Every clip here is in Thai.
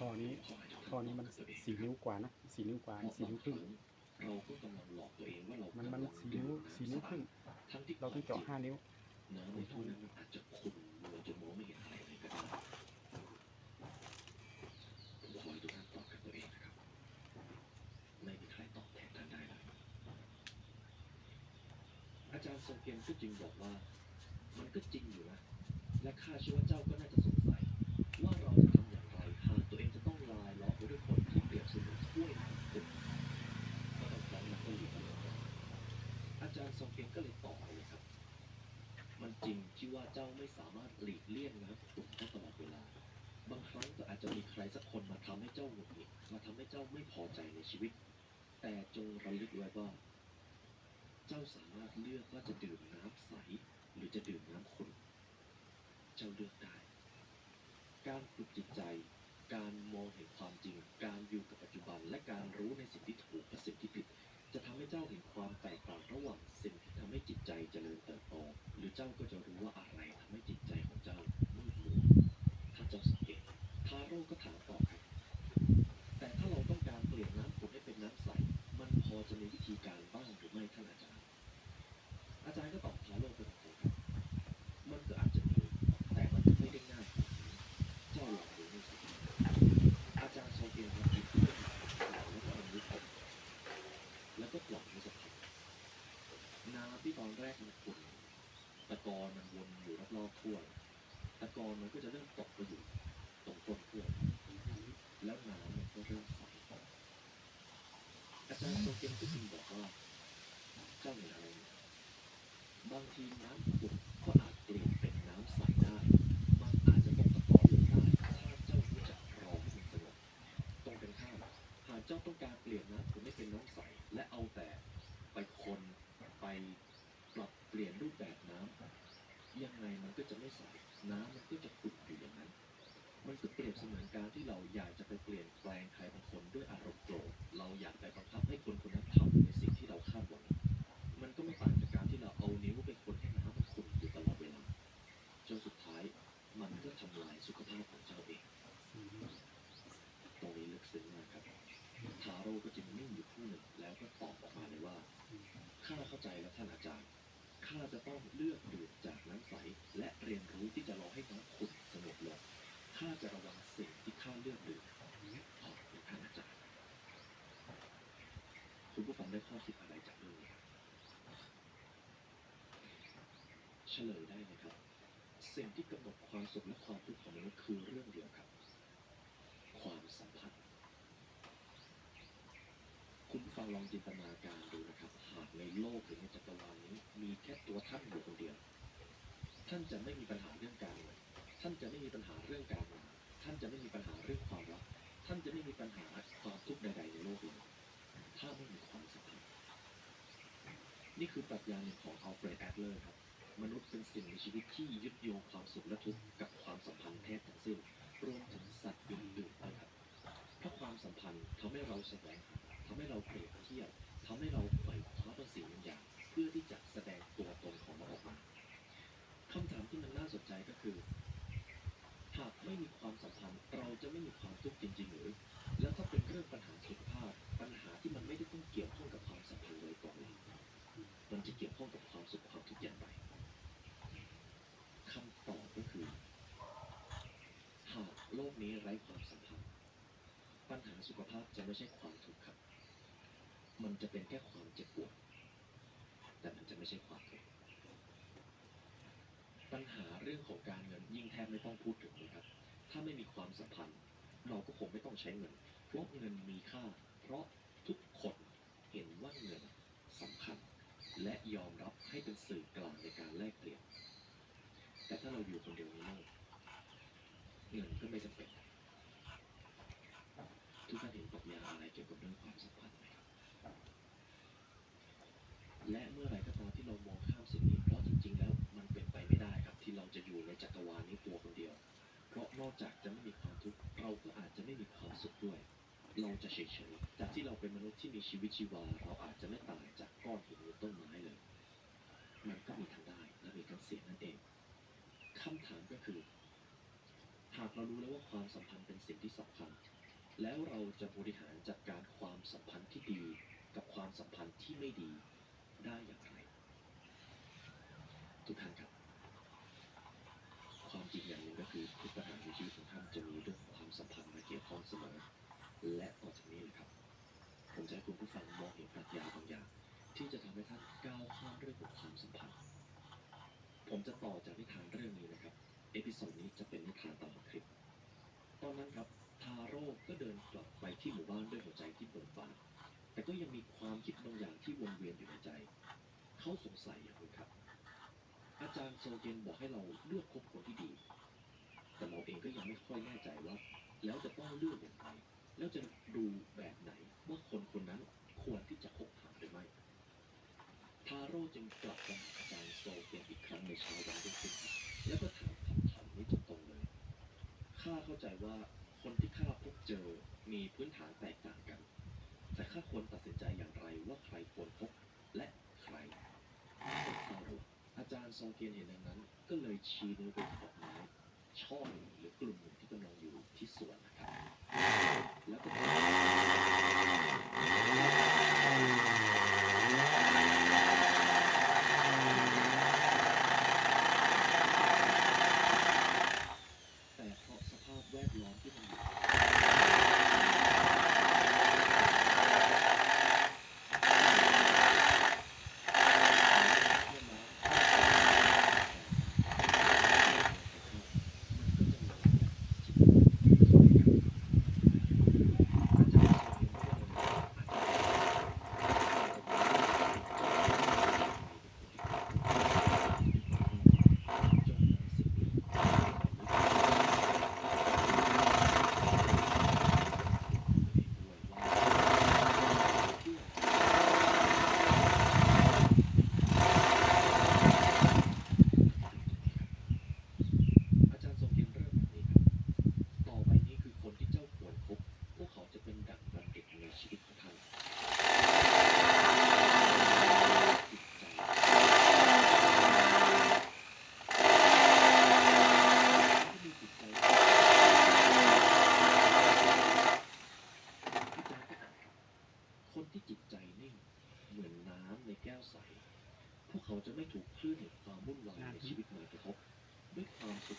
ท่อนี้ท่อนี้มันสี่นิ้วกว่านะสี่นิ้วกว่าสี่นิ้วครึ่งเราก็กำลังหลอกตัวเองว่าเรามันมันสี่นิ้วสี่นิ้วครึ่งที่เราต้องเจาะห้านิ้วน้ำในท่อนั้นอาจจะขุ่นมัวจนมองไม่เห็นอะไรเลยก็ได้ผมขอให้ทุกท่านตอบกับตัวเองนะครับไม่มีใครตอบแทนท่านได้เลยอาจารย์ทรงเพียรก็จึงบอกว่า มันก็จริงอยู่นะและข้าเชื่อว่าเจ้าก็น่าจะ อาจารย์ทรงเพียรก็เลยตอบเลยครับ มันจริงที่ว่าเจ้าไม่สามารถหลีกเลี่ยงน้ำขุ่นได้ตลอดเวลา บางครั้งก็อาจจะมีใครสักคนมาทำให้เจ้าหงุดหงิดมาทำให้เจ้าไม่พอใจในชีวิต แต่จงระลึกไว้ว่า เจ้าสามารถเลือกว่าจะดื่มน้ำใส หรือจะดื่มน้ำขุ่นเจ้าเลือกได้ การฝึกจิตใจการมองเห็นความจริง การอยู่กับปัจจุบัน และการรู้ในสิ่งที่ถูกและสิ่งที่ผิด จะทำให้เจ้าเห็นความแตกต่างระหว่างสิ่งที่ทำให้จิตใจเจริญเติบโต หรือเจ้าก็จะรู้ว่าอะไรทำให้จิตใจของเจ้ามืดมัวถ้าเจ้าสังเกตทาโร่ก็ถามต่อครับแต่ถ้าเราต้องการเปลี่ยนน้ำขุ่นให้เป็นน้ำใส มันพอจะมีวิธีการบ้างหรือไม่ท่านอาจารย์ อาจารย์ก็ตอบทาโร่ไปตรงๆครับมันก็อาจจะมีแต่มันจะไม่ได้ง่ายเจ้าลองดูนี่สิอาจารย์โซเฟียครับหยิบเพื่อนแล้วก็เอานิ้วกดแล้วก็ปล่อยให้สักพักน้ำ ที่ตอนแรกมันขุ่นตะกอนมันวนอยู่รอบๆทั่วตะกอนมันก็จะเริ่มตกไปอยู่ตรงก้นเครื่องแล้วน้ำมันก็เริ่มใสอาจารย์โซเฟียก็จึงบอกว่าเจ้าเห็นอะไรไหมบางทีน้ำขุ่นก็อาจเปลี่ยนเป็นน้ำใสได้มันอาจจะตกตะกอนลงได้ถ้าเจ้ารู้จักรอให้มันสงบตรงกันข้ามหากเจ้าต้องการเปลี่ยนน้ำขุ่นให้เป็นน้ำใสและเอาแต่ไปคนไปปรับเปลี่ยนรูปแบบน้ำยังไงมันก็จะไม่ใส น้ำมันก็จะขุ่นอยู่อย่างนั้น มันก็เปรียบเสมือนการที่เราอยากจะไปเปลี่ยนแปลงใครบางคนด้วยอารมณ์โกรธเราอยากไปบังคับให้คนคนนั้นทำในสิ่งที่เราคาดหวังมันก็ไม่ต่างจากการที่เราเอานิ้วไปคนให้น้ำมันขุ่นอยู่ตลอดเวลาจนสุดท้ายมันก็ทำลายสุขภาพของเจ้าเองตรงนี้ลึกซึ้งมากครับทาโร่ก็จึงนิ่งอยู่ครู่หนึ่งแล้วก็ตอบออกมาเลยว่าข้าเข้าใจแล้วท่านอาจารย์ ข้าจะต้องเลือกดื่มจากน้ำใส และเรียนรู้ที่จะรอให้น้ำขุ่นสงบลงข้าจะระวังสิ่งที่ข้าเลือกดื่มขอบคุณท่านอาจารย์คุณผู้ฟังได้ข้อคิดอะไรจากเรื่องนี้เฉลยได้ไหมครับ สิ่งที่กำหนดความสุขและความทุกข์ของมนุษย์คือเรื่องเดียวครับ ความสัมพันธ์ ฟังลองจินตนาการดูนะครับหากในโลกหรือในจักรวาลนี้ มีแค่ตัวท่านอยู่คนเดียว ท่านจะไม่มีปัญหาเรื่องการเงินท่านจะไม่มีปัญหาเรื่องการงานท่านจะไม่มีปัญหาเรื่องความรัก ท่านจะไม่มีปัญหาความทุกข์ใดๆในโลกนี้ถ้าไม่มีความสัมพันธ์นี่คือปรัชญาหนึ่งของอัลเฟรดแอดเลอร์ครับ มนุษย์เป็นสิ่งมีชีวิตที่ยึดโยงความสุขและทุกข์กับความสัมพันธ์แท้ทั้งสิ้นรวมถึงสัตว์อื่นๆนะครับเพราะความสัมพันธ์ทำให้เราแสวงหา ทำให้เราเปรียบเทียบทำให้เราใฝ่คว้าบางสิ่งบางอย่าง เพื่อที่จะแสดงตัวตนของเราออกมาคำถามที่มันน่าสนใจก็คือ หากไม่มีความสัมพันธ์เราจะไม่มีความทุกข์จริง ๆ หรือ แล้วถ้าเป็นเรื่องปัญหาสุขภาพ ปัญหาที่มันไม่ได้ต้องเกี่ยวข้องกับความสัมพันธ์เลยก่อนเลยมันจะเกี่ยวข้องกับความสุขความทุกข์อย่างไรคำตอบก็คือ หากโลกนี้ไร้ความสัมพันธ์ ปัญหาสุขภาพจะไม่ใช่ความทุกข์ครับ มันจะเป็นแค่ความเจ็บปวด แต่มันจะไม่ใช่ความทุกข์ปัญหาเรื่องของการเงินยิ่งแทบไม่ต้องพูดถึงเลยครับ ถ้าไม่มีความสัมพันธ์ เราก็คงไม่ต้องใช้เงิน เพราะเงินมีค่า เพราะทุกคนเห็นว่าเงินสำคัญ และยอมรับให้เป็นสื่อกลางในการแลกเปลี่ยน แต่ถ้าเราอยู่คนเดียวนโลกเงินก็ไม่จำเป็น นอกจากจะไม่มีความทุกข์เราก็อาจจะไม่มีความสุขด้วย เราจะเฉยๆจากที่เราเป็นมนุษย์ที่มีชีวิตชีวา เราอาจจะไม่ต่างจากก้อนหินหรือต้นไม้เลย มันก็มีทั้งได้และมีทั้งเสียนั่นเองคำถามก็คือ หากเรารู้แล้วว่าความสัมพันธ์เป็นสิ่งที่สำคัญ แล้วเราจะบริหารจัดการความสัมพันธ์ที่ดี กับความสัมพันธ์ที่ไม่ดีได้อย่างไร ทุกท่านครับ ความจริงอย่างหนึ่งก็คือทุกปัญหาในชีวิตของท่าน จะมีเรื่องความสัมพันธ์มาเกี่ยวข้องเสมอ และต่อจากนี้นะครับ ผมจะให้คุณผู้ฟังมองเห็นปรัชญาบางอย่าง ที่จะทำให้ท่านก้าวข้ามเรื่องของความสัมพันธ์ ผมจะต่อจากนิทานเรื่องนี้นะครับ เอพิโซดนี้จะเป็นนิทานตลอดคลิป ตอนนั้นครับทาโร่ก็เดินกลับไปที่หมู่บ้านด้วยหัวใจที่เบิกบานแต่ก็ยังมีความคิดบางอย่างที่วนเวียนอยู่ในใจ เขาสงสัยอย่างนึงครับ อาจารย์โซเกนบอกให้เราเลือกคบคนที่ดี แต่เราเองก็ยังไม่ค่อยแน่ใจว่า แล้วจะต้องเลือกอย่างไรแล้วจะดูแบบไหนว่าคนคนนั้นควรที่จะคบหาหรือไม่ทาโร่จึงกลับไปหาอาจารย์โซเกนอีกครั้งในเช้าวันรุ่งขึ้นแล้วก็ถามคำถามนี้ตรงๆเลยข้าเข้าใจว่าคนที่ข้าพบเจอมีพื้นฐานแตกต่างกัน แต่ข้าควรตัดสินใจอย่างไรว่าใครควรคบและใครควรเฝ้าระวังอาจารย์ซองเกียนเห็นดังนั้น ก็เลยชี้นิ้วไปที่ดอกไม้ ช่องหรือกลุ่มที่กำลังอยู่ที่สวนนะครับแล้วก็บอกแต่เพราะสภาพแวดล้อมที่มันอยู่ อาจารย์ทรงเขียนเรื่องแบบนี้ครับ ต่อไปนี้คือคนที่เจ้าควรคบ พวกเขาจะเป็นดั่งบัณฑิตในชีวิตของท่านจิตใจที่มีจิตใจอาจารย์ก็อ่านครับ คนที่จิตใจนิ่ง เหมือนน้ำในแก้วใส พวกเขาจะไม่ถูกคลื่นแห่งความวุ่นวายในชีวิตมากระทบด้วยความสุข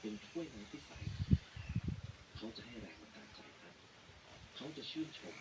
เป็นถ้วยน้ำที่ใสเขาจะให้แรงบันดาลใจท่านเขาจะชื่นชม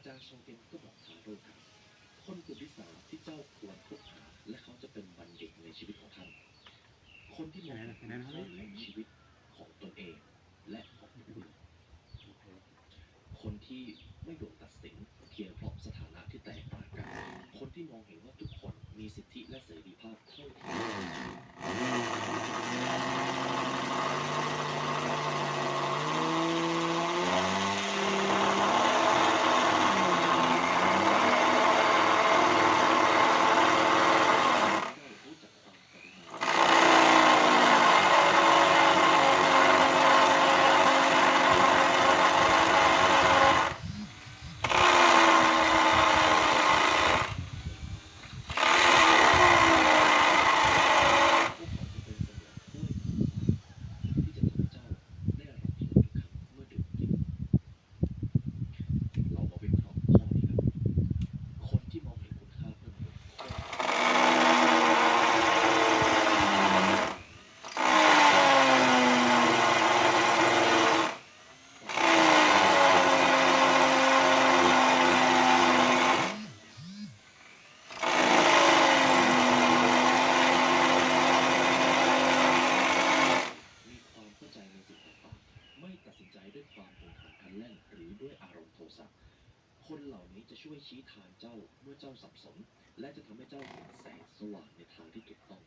อาจารย์ชรงเก็นก็บอกทางรื่อครับคนกลุ่มที่สามที่เจ้าควรคบหาและเขาจะเป็นบัณฑิตในชีวิตของท่าน คนที่มองเห็นค่าในชีวิตของตนเองและของผู้อื่นคนที่ไม่โดนตัดสินเพียงเพราะสถานะที่แตกต่างกัน คนที่มองเห็นว่าทุกคนมีสิทธิและเสรีภาพเท่าเทียมกัน ชี้ทางเจ้าเมื่อเจ้าสับสน และจะทำให้เจ้าเห็นแสงสว่างในทางที่ถูกต้อง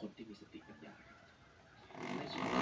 คนที่มีสติปัญญาในชีวิต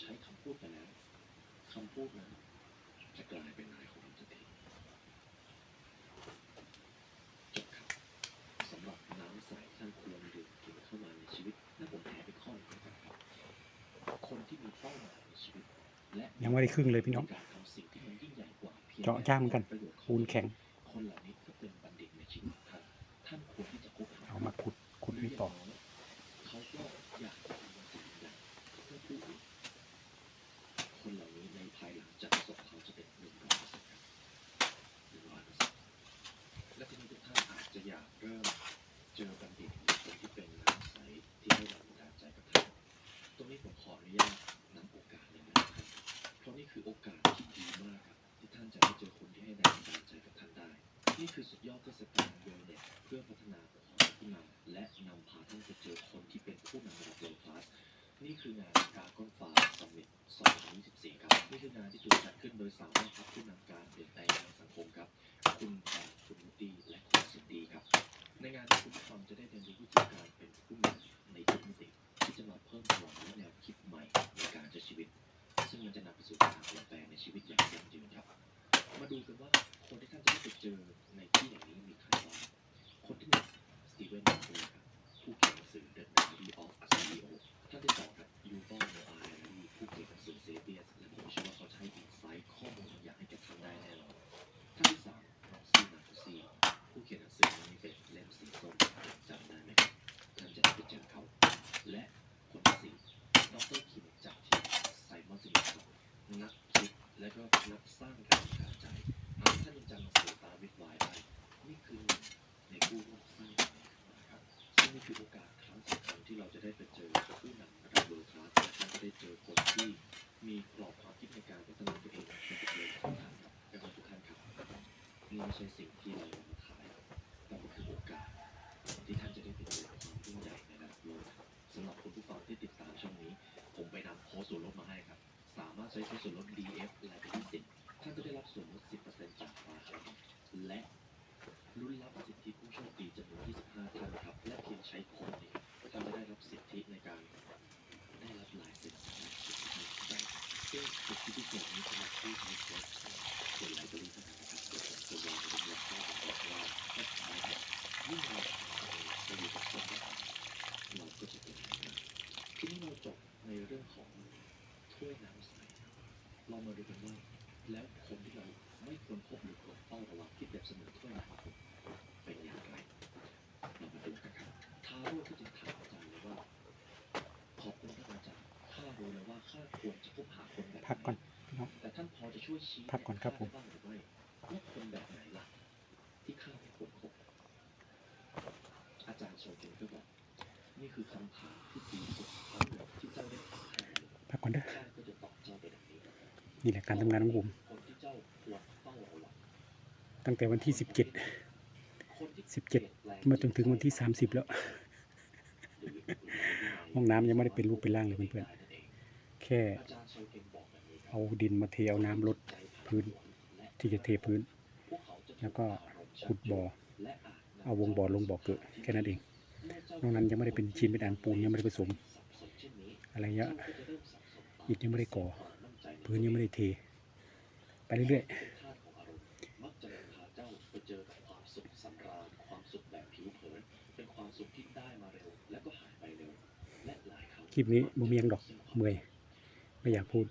ใช้คำพูดไปแล้วคำพูดนั้นจะกลายเป็นนายของเราทันทีจบครับสำหรับน้ำใสท่านควรดื่มกินเข้ามาในชีวิตและผมแถมเป็นข้อหนึงนะครับคนที่มีเป้าหมายในชีวิต และยังไม่ได้ครึ่งเลยพี่น้องการทำสิ่งที่มันยิ่งใหญ่กว่าพียงเจาะจ้างเหมือนกันประโยชน์ของปูนแข็งคนเหล่านี้ก็เป็นบัณฑิตในชีวิตของท่านท่านควรที่จะคบหาเอามาขุดขุดนี่ต่อเขาก็อยากจะทำสิ่งใหญ่เพื่อผู้อื่นคน ริ่มเจอบัณฑิตคนที่เป็นน้ำใสที่ให้แรงบัดาลใจกับท่านตรงนี้ผมขออนุญาตนำโอกาสเลยนะครับเพราะนี่คือโอกาสที่ดีมากครับที่ท่านจะได้เจอคนที่ให้แรงบันดาลใจกับท่านได้ นี่คือสุดยอดเทศกาลเวลเน็ตเพื่อพัฒนาองค์กรขึ้นมาและนำพาท่านไปเจอคนที่เป็นผู้นำระดับโลกคลาสนี่คืองานการก้นฟ้าสมิต2024 ครับ นี่คืองานที่ถูกจัดขึ้นโดยสามารถพัฒนำการเปลี่ยนแปลงทางสังคมครับ คุณแพ คนที่ท่านจะ ที่มีกรอบความคิดในการพัฒนาตัวเองเป็นตัวเองทุกท่านครับดังนั้นทุกท่านครับนี่ไม่ใช่สิ่งที่เรามาขายแต่มันคือโอกาสที่ท่านจะได้ไปเจอความยิ่งใหญ่ในระดับโลกสำหรับคุณผู้ฟังที่ติดตามช่องนี้ ผมไปนำโค้ดส่วนลดมาให้ครับ สามารถใช้โค้ดส่วนลด DF และเป็นที่10ท่านจะได้รับส่วนลด 10%จากราคาและรุ่นรับ เรามาดูกันว่า แล้วคนที่เราไม่ควรพบหรือควรเฝ้าระวังที่เปรียบเสมือนถ้วยน้ำเป็นอย่างไรเรามาดูกันครับท้าโรดที่จะถามอาจารย์เลยว่า ขอบคุณท่านอาจารย์ข้ารู้แล้วว่าข้าควรจะคบหาคนแบบไหพักก่อนเนาะแต่ท่านพอจะช่วยชี้พักก่อนครับผมแะได้างหรือไม่ว่าคนแบบไหนล่ะ ที่ข้าไม่ควรคบอาจารย์โชเกนก็บอก นี่คือคำถามที่ดีสุดทั้งหมดที่เจ้าได้ถามข้าเลย พักก่อนเด้อ ข้าก็จะตอบเจ้าไปดังนี้ นี่แหละการทำงานของผมคนที่เจ้าควรเฝ้าระวังตั้งแต่วันที่17คนที่17มาจนถึงวันที่30แล้ว ห้องน้ำยังไม่ได้เป็นรูปเป็นร่างเลยเพื่อนๆ แค่เอาดินมาเทเอาน้ำลดพื้นที่จะเทพื้น แล้วก็ขุดบ่อ เอาวงบ่อลงบ่อเกิดแค่นั้นเอง นอกนั้นยังไม่ได้เป็นชิ้นเป็นอันปูนยังไม่ได้ผสม อะไรเยอะอิฐยังไม่ได้ก่อ พื้นยังไม่ได้เท ไปเรื่อยมักจะนำพาเจ้าไปเจอกับความสุขสำราญความสุขแบบผิวเผินเป็นความสุขที่ได้มาเร็วแล้วก็หายไปเร็วและหลายครั้งๆคลิปนี้บ่มีหยังดอกเมื่อยไม่อยากพูด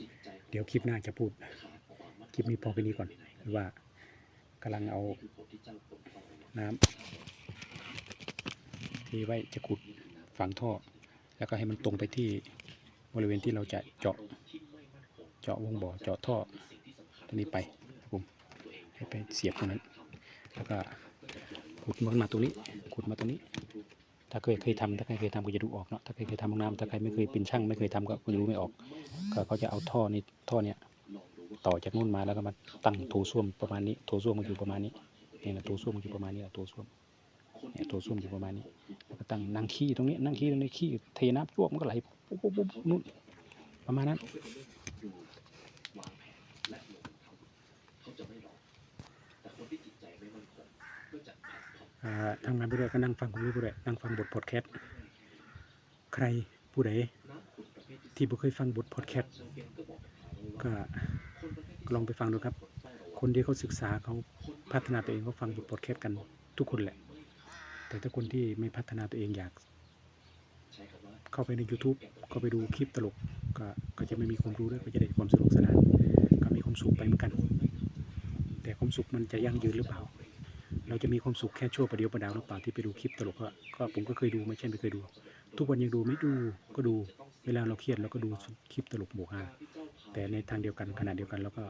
จิตใจเดี๋ยวคลิปหน้าจะพูดขาดความมั่นคลิปนี้พอแค่นี้ก่อนหรือว่ากำลังเอานี่คือคนที่เจ้าควรเฝ้าระวังน้ำที่ไว้จะขุดฝังท่อ แล้วก็ให้มันตรงไปที่บริเวณที่เราจะเจาะที่ไม่มั่นคง เจาะวงบ่อเจาะท่อตรงนี้ไปครับผมให้ไปเสียบตรงนั้น แล้วก็ขุดมันมาตรงนี้ขุดมาตรงนี้ ถ้าเคยเคยทำถ้าใครเคยทำก็จะดูออกเนาะถ้าใครเคยทำห้องน้ำถ้าใครไม่เคยเป็นช่างไม่เคยทำก็คงจะรู้ไม่ออกก็เขาจะเอาท่อนี้ท่อเนี้ยต่อจากนู่นมาแล้วก็มาตั้งโถส้วมประมาณนี้โถส้วมมันอยู่ประมาณนี้เนี่ยนะโถส้วมมันอยู่ประมาณนี้แหละโถส้วมเนี่ยโถส้วมอยู่ประมาณนี้แล้วก็ตั้งนั่งขี้ตรงนี้นั่งขี้ตรงนี้ขี้เทน้ำจ้วกมันก็ไหลปุ๊บปุ๊บปุ๊บนู่นประมาณนั้น ทำงานไปด้วยก็นั่งฟังผมไปด้วยนั่งฟังบทพอดแคสต์ใครผู้ใดที่บ่เคยฟังบทพอดแคสต์ก็ลองไปฟังดูครับ คนที่เขาศึกษาเขาพัฒนาตัวเองเขาฟังบทพอดแคสต์กันทุกคนแหละ แต่ถ้าคนที่ไม่พัฒนาตัวเองอยาก เข้าไปใน YouTube เข้าไปดูคลิปตลกก็ก็จะไม่มีความรู้ด้วยก็จะได้ความสนุกสนานก็มีความสุขไปเหมือนกัน แต่ความสุขมันจะยั่งยืนหรือเปล่า เราจะมีความสุขแค่ชั่วประเดียวประดาวหรือเปล่าที่ไปดูคลิปตลกก็ก็ผมก็เคยดูไม่ใช่ไม่เคยดู ทุกวันยังดูไม่ดูก็ดู เวลาเราเครียดเราก็ดูคลิปตลกโบกฮาแต่ในทางเดียวกันขณะเดียวกันเราก็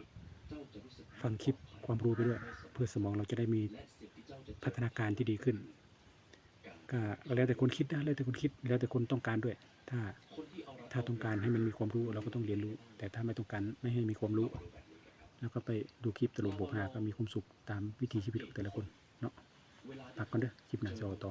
ฟังคลิปความรู้ไปด้วย เพื่อสมองเราจะได้มีพัฒนาการที่ดีขึ้น ก็แล้วแต่คนคิดนะแล้วแต่คนคิดแล้วแต่คนต้องการด้วย ถ้าถ้าต้องการให้มันมีความรู้เราก็ต้องเรียนรู้ แต่ถ้าไม่ต้องการไม่ให้มีความรู้ แล้วก็ไปดูคลิปตลกโบกฮาก็มีความสุขตามวิถีชีวิตของแต่ละคน กก่อนเด้อคลิปหน้าจะเอาต่อ